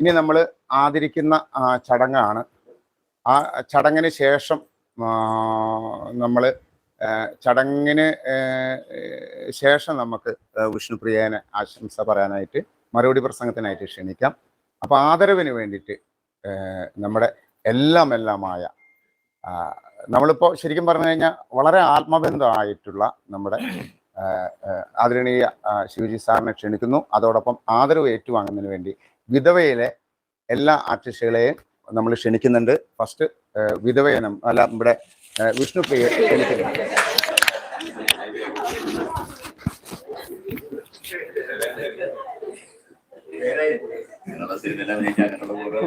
ഇനി നമ്മൾ ആദരിക്കുന്ന ചടങ്ങാണ്. ആ ചടങ്ങിന് ശേഷം നമ്മൾ ചടങ്ങിന് ശേഷം നമുക്ക് വിഷ്ണുപ്രിയനെ ആശംസ പറയാനായിട്ട് മറുപടി പ്രസംഗത്തിനായിട്ട് ക്ഷണിക്കാം. അപ്പോൾ ആദരവിന് വേണ്ടിയിട്ട് നമ്മുടെ എല്ലാം എല്ലാമായ നമ്മളിപ്പോൾ ശരിക്കും പറഞ്ഞു കഴിഞ്ഞാൽ വളരെ ആത്മബന്ധമായിട്ടുള്ള നമ്മുടെ ആദരണീയ ശിവജി സാറിനെ ക്ഷണിക്കുന്നു. അതോടൊപ്പം ആദരവ് ഏറ്റുവാങ്ങുന്നതിന് വേണ്ടി വിധവയിലെ എല്ലാ ആർട്ടിസ്റ്റുകളെയും നമ്മൾ ക്ഷണിക്കുന്നുണ്ട്. ഫസ്റ്റ് വിധവയെ അല്ല നമ്മുടെ വിഷ്ണുപ്രിയെ ക്ഷണിക്കുന്നു. നിങ്ങളുടെ സിനിമയിൽ അഭിനയിച്ച അങ്ങനെയുള്ള ഓരോ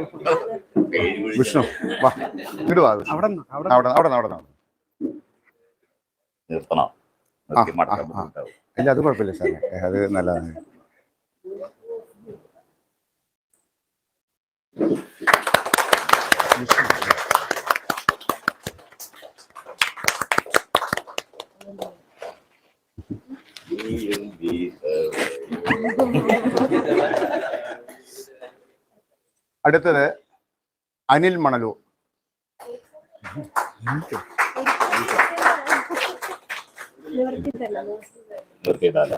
പേര് വിളിച്ച് വിഷ്ണു വാ. അവിടെ അവിടെ അവിടെ അവിടെ. നിർത്തണം ഇല്ല അത് കുഴപ്പമില്ല സാറേ. അത് നല്ലതാണ് നീയും വീ- അടുത്തത് അനിൽ മണലൂർ നിർത്തിയിട്ടല്ല.